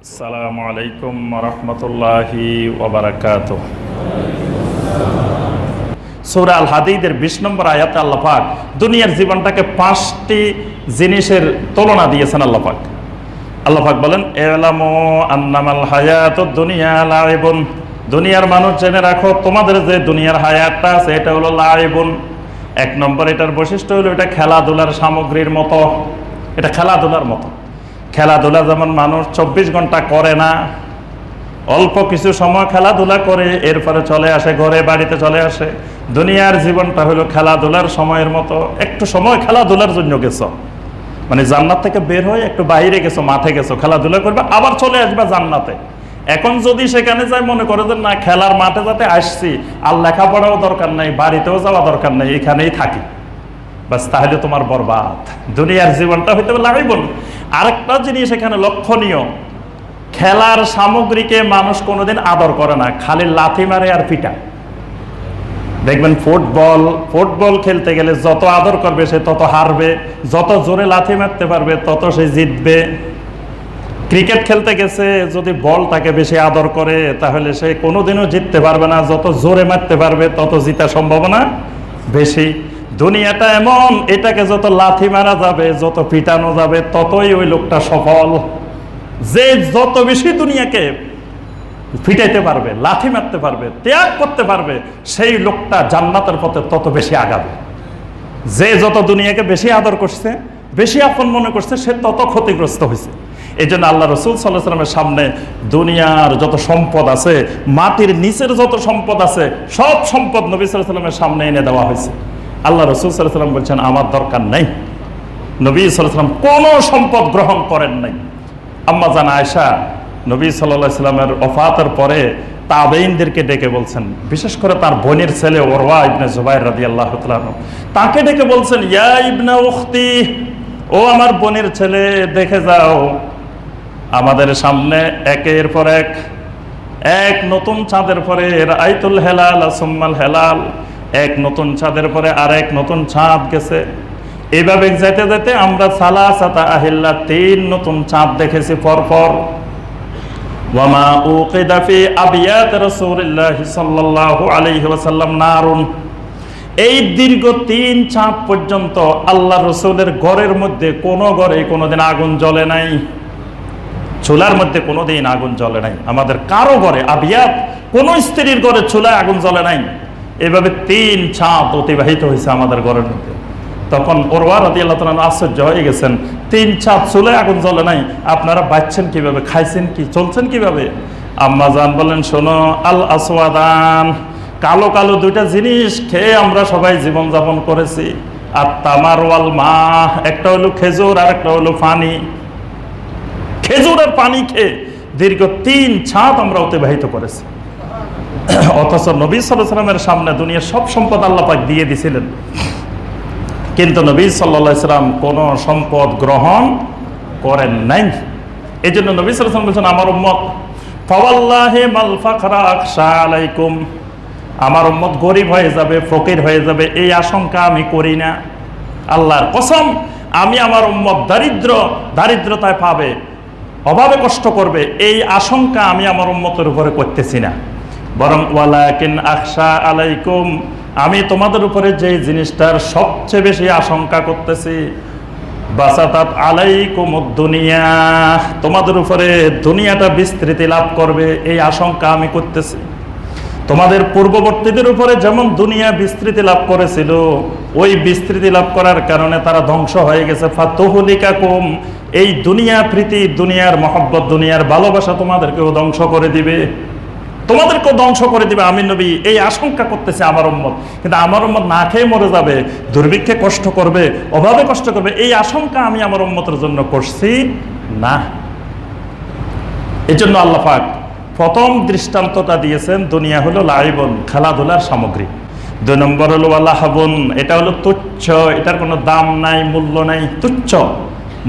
আসসালামু আলাইকুম রহমতুল্লাহি ওবরাকাত সৌরা আল হাদিদের বিশ নম্বর আয়াতে আল্লাহ পাক দুনিয়ার জীবনটাকে পাঁচটি জিনিসের তুলনা দিয়েছেন আল্লাহ পাক। আল্লাহ পাক বলেন এলামো আন্নামাল হায়াত দুনিয়া লাইবুন। দুনিয়ার মানুষ জেনে রাখো, তোমাদের যে দুনিয়ার হায়াতটা আছে, এটা হলো লাইবুন। এক নম্বর এটার বৈশিষ্ট্য হলো এটা খেলাধুলার সামগ্রীর মতো, এটা খেলাধুলার মতো। খেলাধুলা যেমন মানুষ চব্বিশ ঘণ্টা করে না, অল্প কিছু সময় খেলাধুলা করে এরপরে চলে আসে, ঘরে, বাড়িতে চলে আসে। দুনিয়ার জীবনটা হলো খেলাধুলার সময়ের মতো। একটু সময় খেলাধুলার জন্য গেছো। মানে জান্নাত থেকে বের হয়ে একটু বাইরে গেছো, মাঠে গেছো, খেলাধুলা করবে, আবার চলে আসবে জান্নাতে। এখন যদি সেখানে যাই, মনে করে যে না, খেলার মাঠে যাতে আসছি, আর লেখাপড়াও দরকার নাই, বাড়িতেও যাওয়া দরকার নাই, এখানেই থাকি। বাস তাহলে তোমার বরবাদ। দুনিয়ার জীবনটা হইতে লাগাইবন আরেকটা জিনিস এখানে লক্ষণীয়, খেলার সামগ্রীকে মানুষ কোনোদিন আদর করে না, খালি লাথি মারে আর পিটা। দেখবেন ফুটবল ফুটবল খেলতে গেলে যত আদর করবে সে তত হারবে, যত জোরে লাথি মারতে পারবে তত সে জিতবে। ক্রিকেট খেলতে গেছে, যদি বল তাকে বেশি আদর করে, তাহলে সে কোনোদিনও জিততে পারবে না, যত জোরে মারতে পারবে তত জিতার সম্ভাবনা বেশি। দুনিয়াটা এমন, এটাকে যত লাথি মারা যাবে, যত পিটানো যাবে, ততই ওই লোকটা সফল। যে যত বেশি দুনিয়াকে ফিটাইতে পারবে, লাথি মারতে পারবে, ত্যাগ করতে পারবে, সেই লোকটা জান্নাতের পথে তত বেশি আগাবে। যে যত দুনিয়াকে বেশি আদর করছে, বেশি আপন মনে করছে, সে তত ক্ষতিগ্রস্ত হয়েছে। এই জন্য আল্লাহ রসুল সাল্লাহ সাল্লামের সামনে দুনিয়ার যত সম্পদ আছে, মাটির নিচের যত সম্পদ আছে, সব সম্পদ নবী সাল্লাহ সাল্লামের সামনে এনে দেওয়া হয়েছে। আল্লাহ রসুল সাল্লাম বলছেন, আমার দরকার নেই। নবী সাল্লাম কোনো সম্পদ গ্রহণ করেন নাই। আম্মা জান আয়সা নবী সাল্লাহ সাল্লামের অফাতের পরে তাবেইনদেরকে ডেকে বলছেন, বিশেষ করে তার বোনের ছেলে ওরওয়া ইবনে জুবাইর রাদি আল্লাহ তাকে ডেকে বলছেন, ইয়া ইবনা উখতি, ও আমার বোনের ছেলে, দেখে যাও, আমাদের সামনে একের পর এক এক নতুন চাঁদের পরে আইতুল হেলাল আসম্মাল হেলাল এক নতুন ছাদের পরে আর এক নতুন চাঁদ গেছে। এইভাবে যেতে যেতে আমরা সালা সাতা আহিল্লা তিন নতুন চাঁদ দেখেছি পরপর। ওয়ামা উকিদা ফি আবিয়াত রাসূলিল্লাহ সাল্লাল্লাহু আলাইহি ওয়াসাল্লাম নারুন। এই দীর্ঘ তিন চাঁদ পর্যন্ত আল্লাহ রসুলের ঘরের মধ্যে কোনো ঘরে কোনোদিন আগুন জ্বলে নাই। চুলার মধ্যে কোনোদিন আগুন জ্বলে নাই। আমাদের কারও ঘরে আবিয়াত কোন স্ত্রীর ঘরে চুলায় আগুন জ্বলে নাই। এভাবে তিন চাঁদ অতিবাহিত হয়েছে আমাদের ঘরের মধ্যে। তখন ওরওয়া রাদি আল্লাহ তালা আশ্চর্য হয়ে গেছেন, তিন চাঁদ চুলে আগুন জ্বলে নাই, আপনারা বাঁচছেন কীভাবে, খাইছেন কি, চলছেন কীভাবে? আম্মা জান বলেন শোনো, আল আসওয়াদান, কালো কালো দুইটা জিনিস খেয়ে আমরা সবাই জীবনযাপন করেছি। আর তামার ওয়াল মা একটা হলো খেজুর আর একটা হলো পানি। খেজুর আর পানি খেয়ে দীর্ঘ তিন ছাদ আমরা অতিবাহিত করেছি। অথচ নবী সাল্লামের সামনে দুনিয়ার সব সম্পদ আল্লাপাক দিয়ে দিছিলেন। কিন্তু নবী সাল্লা সাল্লাম কোন সম্পদ গ্রহণ করেন নাই। এই জন্য নবী সাল্লাম বলছেন, আমার উম্মত আলাইকুম। আমার উম্মত গরিব হয়ে যাবে, ফকির হয়ে যাবে, এই আশঙ্কা আমি করি না। আল্লাহর কসম, আমি আমার উম্মত দারিদ্র, দারিদ্রতায় পাবে, অভাবে কষ্ট করবে, এই আশঙ্কা আমি আমার উম্মতের উপরে করতেছি না। বরং ওয়ালাকিন আকশা আলাইকুম, আমি তোমাদের উপরে যে জিনিসটার সবচেয়ে বেশি আশঙ্কা করতেছি আলাইকুম দুনিয়া, তোমাদের উপরে দুনিয়াটা বিস্তৃতি লাভ করবে, এই আশঙ্কা আমি করতেছি। তোমাদের পূর্ববর্তীদের উপরে যেমন দুনিয়া বিস্তৃতি লাভ করেছিল, ওই বিস্তৃতি লাভ করার কারণে তারা ধ্বংস হয়ে গেছে। ফাতহুলিকা কুম এই দুনিয়া প্রীতি, দুনিয়ার মহব্বত, দুনিয়ার ভালোবাসা তোমাদেরকেও ধ্বংস করে দিবে। তোমাদেরকেও ধ্বংস করে দিবে। আমি নবী, এই আশঙ্কা করতেছে আমার উম্মত। কিন্তু আমার উম্মত না খেয়ে মরে যাবে, দুর্ভিক্ষে কষ্ট করবে, অভাবে কষ্ট করবে, এই আশঙ্কা আমি আমার উম্মতের জন্য করছি না। এই জন্য আল্লাহ পাক প্রথম দৃষ্টান্তটা দিয়েছেন, দুনিয়া হলো লাইবন, খেলাধুলার সামগ্রী। দুই নম্বর হলো আল্লাহাবন এটা হলো তুচ্ছ, এটার কোনো দাম নাই, মূল্য নাই, তুচ্ছ,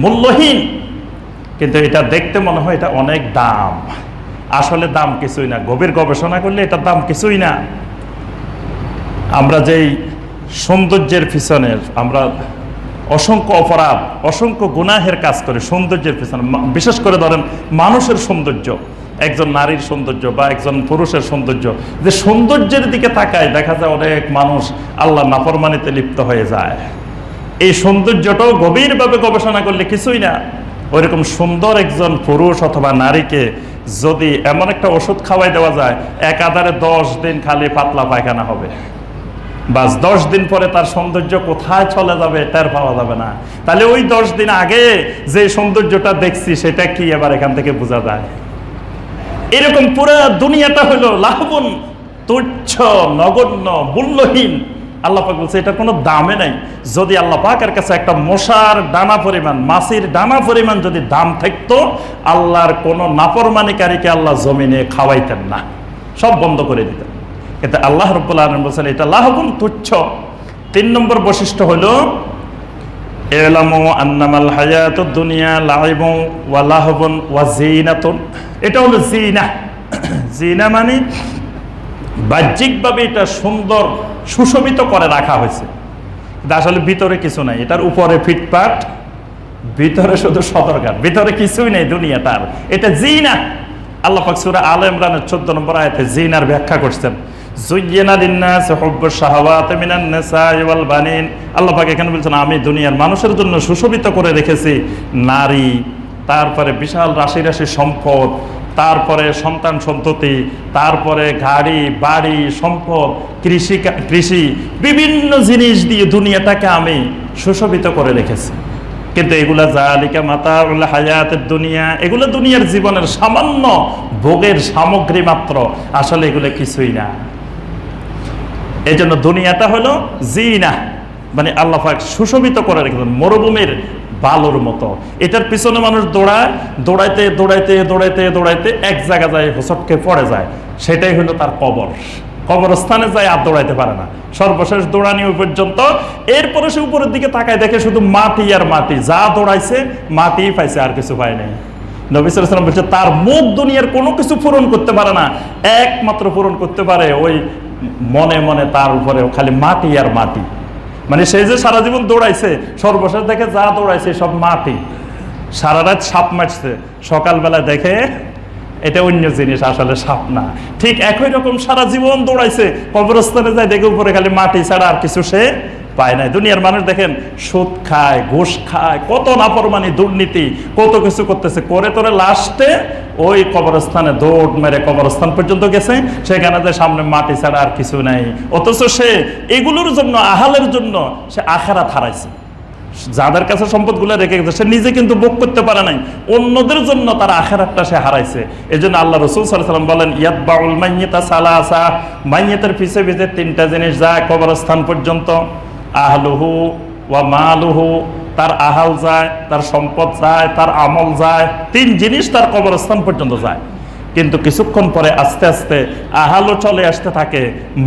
মূল্যহীন। কিন্তু এটা দেখতে মনে হয় এটা অনেক দাম। আসলে দাম কিছুই না। গভীর গবেষণা করলে এটার দাম কিছুই না। আমরা যেই সৌন্দর্যের পিছনে আমরা অসংখ্য অপরাধ, অসংখ্য গুনাহের কাজ করে সৌন্দর্যের পিছনে। বিশেষ করে ধরেন মানুষের সৌন্দর্য, একজন নারীর সৌন্দর্য বা একজন পুরুষের সৌন্দর্য। যে সৌন্দর্যের দিকে তাকায় দেখা যায় অনেক মানুষ আল্লাহ নাফরমানিতে লিপ্ত হয়ে যায়। এই সৌন্দর্যটাও গভীরভাবে গবেষণা করলে কিছুই না। ওইরকম সুন্দর একজন পুরুষ অথবা নারীকে যদি এমন একটা ওষুধ খাওয়াই দেওয়া যায়, এক আধারে দশ দিন খালি পাতলা পায়খানা হবে। বাস দশ দিন পরে তার সৌন্দর্য কোথায় চলে যাবে টের পাওয়া যাবে না। তাহলে ওই দশ দিন আগে যে সৌন্দর্যটা দেখছি, সেটা কি এবার এখান থেকে বোঝা যায়? এরকম পুরো দুনিয়াটা হলো লাভবন তুচ্ছ, নগণ্য, মূল্যহীন। আল্লাহ পাক বলছে, এটা কোনো দামে নাই। যদি আল্লাহ পাকের কাছে একটা মশার ডানা পরিমাণ, মাছির ডানা পরিমাণ যদি দাম থাকতো, আল্লাহর কোনো নাপরমানিকারীকে আল্লাহ জমিনে খাওয়াইতেন না। সব বন্ধ করে দিতেন। কিন্তু আল্লাহ রব্বুল আলম বলছেন, এটা লাহবন তুচ্ছ। তিন নম্বর বৈশিষ্ট্য হলো আন্নামাল দুনিয়া ওয়া এটা হলো জিনা জিনা মানে বাহ্যিকভাবে এটা সুন্দর, সুশোভিত করে রাখা হয়েছে। আসলে ভিতরে কিছু নাই। এটার উপরে ফিটপাট, ভিতরে শুধু সদরকার ভিতরে কিছুই নেই দুনিয়া তার এটা জিনা। আল্লাহ পাক আল ইমরানের 14 নম্বর আয়াতে জিনার ব্যাখ্যা করছেন। আল্লাহ পাক এখানে বলছেন, আমি দুনিয়ার মানুষের জন্য সুশোভিত করে রেখেছি। নারী, তারপরে বিশাল রাশি রাশি সম্পদ তারপরে সন্তান সন্ততি, তারপরে গাড়ি, বাড়ি, সম্পদ, কৃষি কৃষি, বিভিন্ন জিনিস দিয়ে দুনিয়াটাকে আমি সুশোভিত করে রেখেছি। কিন্তু এগুলা জালিকা মাতা হায়াতের দুনিয়া, এগুলো দুনিয়ার জীবনের সামান্য ভোগের সামগ্রী মাত্র, আসলে এগুলো কিছুই না। এই জন্য দুনিয়াটা হলো জিনা মানে আল্লাহাক সুশোভিত করে রেখেছেন, মরুভূমির বালুর মতো। এটার পিছনে মানুষ দৌড়ায়, দৌড়াইতে দৌড়াইতে দৌড়াইতে দৌড়াইতে এক জায়গা যায়, হোসটকে পড়ে যায়। সেটাই হলো তার কবর। কবরস্থানে যায় আর দৌড়াইতে পারে না। সর্বশেষ দৌড়ানি পর্যন্ত। এরপরে সে উপরের দিকে তাকায়, দেখে শুধু মাটি আর মাটি। যা দৌড়াইছে মাটি পাইছে, আর কিছু পায় নাই। নবিসাম বলছে, তার মুখ দুনিয়ার কোনো কিছু পূরণ করতে পারে না। একমাত্র পূরণ করতে পারে ওই মনে মনে তার উপরে খালি মাটি আর মাটি। মানে সে যে সারা জীবন দৌড়াইছে, সর্বশেষ দেখে যা দৌড়াইছে সব মাটি। সারা রাত সাপ মারছে। সকালবেলা দেখে এটা অন্য জিনিস, আসলে সাপ না। ঠিক একই রকম সারা জীবন দৌড়াইছে, কবরস্থানে যায় দেখে উপরে খালি মাটি ছাড়া আর কিছু সে পায় নাই। দুনিয়ার মানুষ দেখেন, সুদ খায়, ঘুষ খায়, কত নাফরমানি, দুর্নীতি, কত কিছু করতেছে। করে তোরে লাস্টে ওই কবরস্থানে দৌড় মেরে কবরস্থান পর্যন্ত গেছে। সেখানে যে সামনে মাটি ছাড়া আর কিছু নাই। অথচ সে এগুলোর জন্য, আহালের জন্য সে আখারা হারাইছে। যাদের কাছে সম্পদগুলো রেখে গেছে, সে নিজে কিন্তু ভোগ করতে পারে নাই। অন্যদের জন্য তার আখেরাতটা সে হারাইছে। এই জন্য আল্লাহ রসুল সাল্লাম বলেন ইয়াদ বাউল মাইয়েতা সালাসা। মাইয়েতের পিছে পিছে তিনটা জিনিস যায় কবরস্থান পর্যন্ত। আহলুহু ওয়া মালুহু, তার আহাল যায়, তার সম্পদ যায়, তার আমল যায়, তিন জিনিস তার কবরস্থান পর্যন্ত যায়। কিন্তু কিছুক্ষণ পরে আস্তে আস্তে আহালও চলে আসতে থাকে,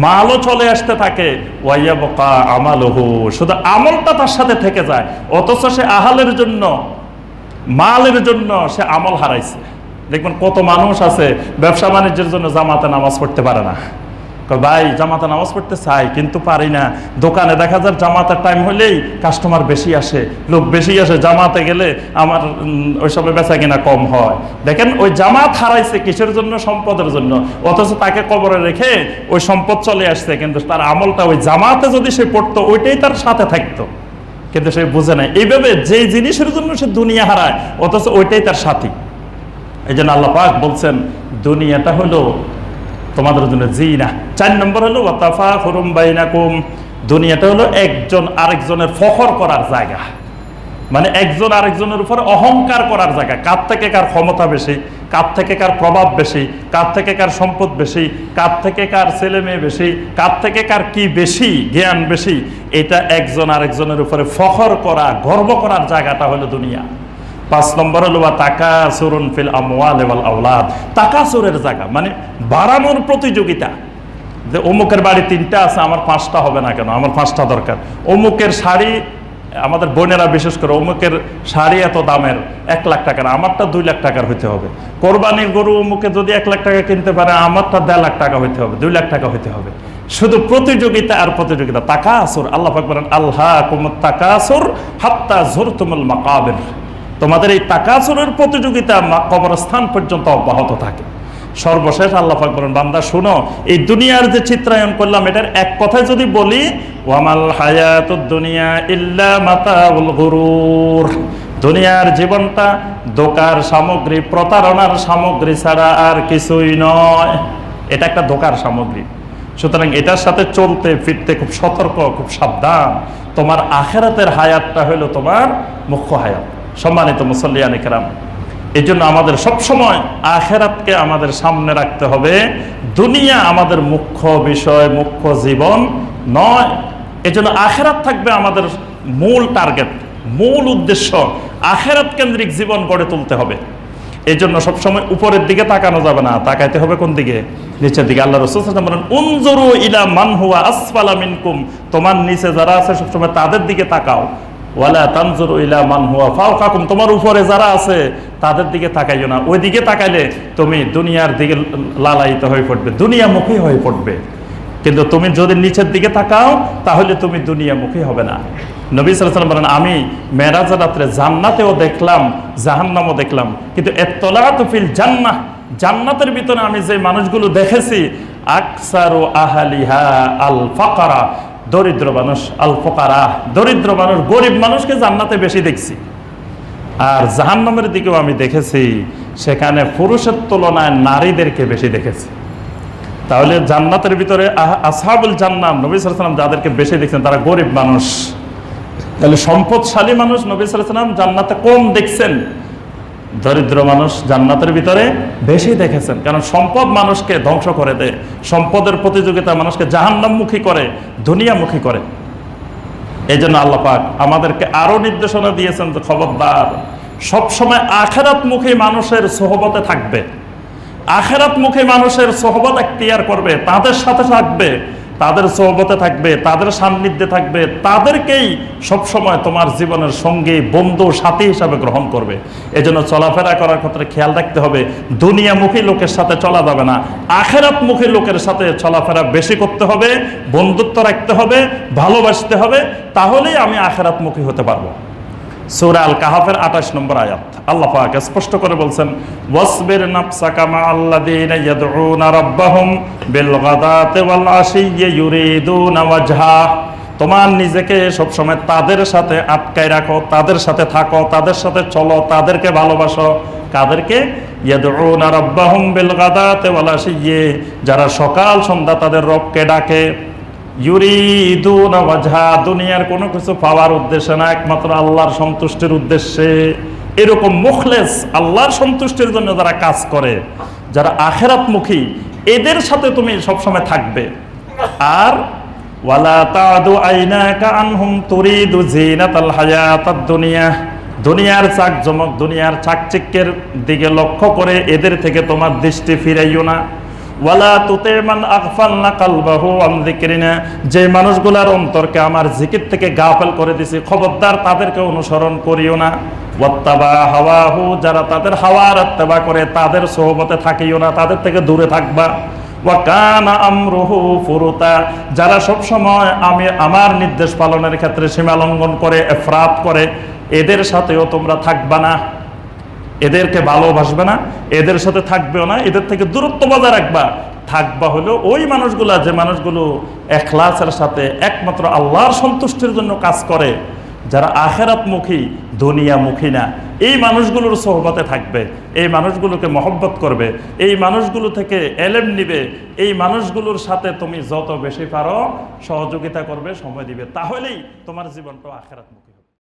মালও চলে আসতে থাকে। ওয়াইয়া বকা আমালহু, শুধু আমলটা তার সাথে থেকে যায়, অথচ সে আহালের জন্য, মালের জন্য সে আমল হারাইছে। দেখবেন কত মানুষ আছে ব্যবসা বাণিজ্যের জন্য জামাতে নামাজ পড়তে পারে না। ভাই জামাতে নামাজ পড়তে চাই কিন্তু পারি না। দোকানে দেখা যায় জামাতের টাইম হলেই কাস্টমার বেশি আসে। লোক বেশি আসে জামাতে গেলে আমার উম, ওই সবে বেচা কিনা কম হয়। দেখেন ওই জামাত হারাইছে কিসের জন্য? সম্পদের জন্য। অথচ তাকে কবরে রেখে ওই সম্পদ চলে আসছে কিন্তু তার আমলটা ওই জামাতে যদি সে পড়তো ওইটাই তার সাথে থাকতো। কিন্তু সে বুঝে নাই। এইভাবে যে জিনিসের জন্য সে দুনিয়া হারায় অথচ ওইটাই তার সাথী। এই জন্য আল্লাহ পাক বলছেন দুনিয়াটা হলো তোমাদের জন্য জিনা। চার নম্বর হলো বাইনাকুম। দুনিয়াটা হলো একজন আরেকজনের ফখর করার জায়গা। মানে একজন আরেকজনের উপর অহংকার করার জায়গা। কার থেকে কার ক্ষমতা বেশি? কার থেকে কার প্রভাব বেশি? কার থেকে কার সম্পদ বেশি? কার থেকে কার ছেলে মেয়ে বেশি? কার থেকে কার কি বেশি? জ্ঞান বেশি? এটা একজন আরেকজনের উপরে ফখর করা, গর্ব করার জায়গাটা হলো দুনিয়া। পাঁচ নম্বর হলো বা টাকা সুরুন ফিল আমওয়াল ওয়াল আওলাদ। টাকা সুরের জায়গা মানে বাড়ানোর প্রতিযোগিতা। যে অমুকের বাড়ি তিনটা আছে, আমার পাঁচটা হবে না কেন? আমার পাঁচটা দরকার। অমুকের শাড়ি, আমাদের বোনেরা বিশেষ করে অমুকের শাড়ি এত দামের, এক লাখ টাকার, আমারটা দুই লাখ টাকার হইতে হবে। কোরবানির গরু অমুকে যদি এক লাখ টাকা কিনতে পারে, আমারটা দেড় লাখ টাকা হইতে হবে, দুই লাখ টাকা হইতে হবে। শুধু প্রতিযোগিতা আর প্রতিযোগিতা, তাকাসুর, আল্লাহ বলেন আল্লাহ কুমুত তাকাসুর হাত্তা জোরতুমুল মাকাবির। তোমাদের এই তাকাসুরের প্রতিযোগিতা কবরস্থান পর্যন্ত অব্যাহত থাকে। সর্বশেষ আল্লাহ বলেন, বান্দা, শুনো, এই দুনিয়ার যে চিত্রায়ন করলাম, এটার এক কথায় যদি বলি, ওয়ামাল হায়াতুদ দুনিয়া ইল্লা মাতাউল গুরুর। দুনিয়ার জীবনটা দোকার সামগ্রী, প্রতারণার সামগ্রী ছাড়া আর কিছুই নয়। এটা একটা দোকার সামগ্রী। সুতরাং এটার সাথে চলতে, ফিরতে খুব সতর্ক, খুব সাবধান। তোমার আখেরাতের হায়াতটা হলো তোমার মুখ্য হায়াত। সম্মানিত মুসল্লিয়ান কেরাম এই জন্য আমাদের সবসময় আখেরাতকে আমাদের সামনে রাখতে হবে। দুনিয়া আমাদের মুখ্য বিষয়, মুখ্য জীবন নয়। এজন্য আখেরাত থাকবে আমাদের মূল টার্গেট, মূল উদ্দেশ্য, আখেরাত কেন্দ্রিক জীবন গড়ে তুলতে হবে। এই জন্য সবসময় উপরের দিকে তাকানো যাবে না, তাকাইতে হবে কোন দিকে? নিচের দিকে। আল্লাহ রসুল ইলা মান হুয়া আসফালা মিনকুম। তোমার নিচে যারা আছে সবসময় তাদের দিকে তাকাও। তোমার উপরে যারা আছে, তাদের দিকে তাকাইও না। ওই দিকে তাকাইলে তুমি দুনিয়ার দিকে লালায়িত হয়ে পড়বে, দুনিয়ামুখী হয়ে পড়বে। কিন্তু তুমি যদি নিচের দিকে তাকাও, তাহলে তুমি দুনিয়ামুখী হবে না। নবী সাল্লাম বলেন, আমি মেরাজ রাত্রে জান্নাতেও দেখলাম, জাহান্নামও দেখলাম। কিন্তু এতলাত ফিল জান্নাহ, জান্নাতের ভিতরে আমি যে মানুষগুলো দেখেছি, আকসারু আহালিহা আল ফাকারা দরিদ্র মানুষ আল ফকারা দরিদ্র মানুষ, গরিব মানুষকে জান্নাতে বেশি দেখছি। আর জাহান্নামের দিকেও আমি দেখেছি, সেখানে পুরুষের তুলনায় নারীদেরকে বেশি দেখেছি। তাহলে জান্নাতের ভিতরে আসহাবুল জান্নাত নবী সাল্লাম যাদেরকে বেশি দেখছেন, তারা গরিব মানুষ। তাহলে সম্পদশালী মানুষ নবী সাল্লাম জান্নাতে কম দেখছেন। দরিদ্র মানুষ জান্নাতের ভিতরে বেশি দেখেছেন। কারণ সম্পদ মানুষকে ধ্বংস করে দেয়। সম্পদের প্রতিযোগিতা মানুষকে জাহান্নামমুখী করে, দুনিয়ামুখী করে। এই জন্য আল্লাহ পাক আমাদেরকে আরও নির্দেশনা দিয়েছেন যে, খবরদার, সবসময় আখেরাতমুখী মানুষের সোহবতে থাকবে। আখেরাতমুখী মানুষের সোহবত এখতিয়ার করবে, তাদের সাথে থাকবে। তাদের সহবতে থাকবে, তাদের সান্নিধ্যে থাকবে, তাদেরকেই সবসময় তোমার জীবনের সঙ্গে, বন্ধু, সাথী হিসাবে গ্রহণ করবে। এজন্য চলাফেরা করার ক্ষেত্রে খেয়াল রাখতে হবে, দুনিয়ামুখী লোকের সাথে চলা যাবে না, আখেরাতমুখী লোকের সাথে চলাফেরা বেশি করতে হবে, বন্ধুত্ব রাখতে হবে, ভালোবাসতে হবে, তাহলেই আমি আখেরাতমুখী হতে পারব। সূরা আল কাহাফের 28 নম্বর আয়াত। আল্লাহ স্পষ্ট করে বলছেন, ওয়াসবির নাফসাকা মা আল্লাযীনা ইয়াদউনা রাব্বাহুম বিল গাদাতি ওয়াল আশিয়্যি ইউরিদুনা ওয়াজহা। তোমার নিজেকে সব সময় তাদের সাথে আটকায় রাখো, তাদের সাথে থাকো, তাদের সাথে চলো, তাদেরকে ভালোবাসো। কাদেরকে? ইয়াদউনা রাব্বাহুম বিল গাদাতি ওয়াল আশিয়্যি যারা সকাল সন্ধ্যা তাদের রবকে ডাকে। ইউরিদুনা ওয়াজহা, দুনিয়ার কোনো কিছু পাওয়ার উদ্দেশ্যে না, একমাত্র আল্লাহর সন্তুষ্টির উদ্দেশ্যে। এরকম মুখলেস আল্লাহর সন্তুষ্টির জন্য যারা কাজ করে, যারা আখেরাতমুখী, এদের সাথে তুমি সবসময় থাকবে। আর ওয়ালা তাদু আইনাকা আনহুম তুরিদু জিনাতাল দুনিয়া, দুনিয়ার চাকজমক, দুনিয়ার চাকচিক্যের দিকে লক্ষ্য করে এদের থেকে তোমার দৃষ্টি ফিরাইও না। ওয়ালা তুতে মান আগফালনা কালবাহু আন যিকরিনা, যে মানুষগুলার অন্তরকে আমার জিকির থেকে গাফেল করে দিছি, খবরদার তাদেরকে অনুসরণ করিও না। ওয়াত্তাবা হাওয়াহু, যারা তাদের হাওয়ার আত্তাবা করে, তাদের সহমতে থাকিও না, তাদের থেকে দূরে থাকবা। ওয়া কানা আমরুহু ফুরুতা, যারা সব সময় আমি আমার নির্দেশ পালনের ক্ষেত্রে সীমা লঙ্ঘন করে, এফরাত করে, এদের সাথেও তোমরা থাকবা না। এদেরকে ভালোবাসবে না, এদের সাথে থাকবেও না, এদের থেকে দূরত্ব বজায় রাখবা। থাকবা হলো ওই মানুষগুলা, যে মানুষগুলো এখলাসের সাথে একমাত্র আল্লাহর সন্তুষ্টির জন্য কাজ করে, যারা আখেরাতমুখী, দুনিয়ামুখী না, এই মানুষগুলোর সোহবতে থাকবে, এই মানুষগুলোকে মহব্বত করবে, এই মানুষগুলো থেকে এলেম নিবে, এই মানুষগুলোর সাথে তুমি যত বেশি পারো সহযোগিতা করবে, সময় দিবে। তাহলেই তোমার জীবনটা আখেরাতমুখী।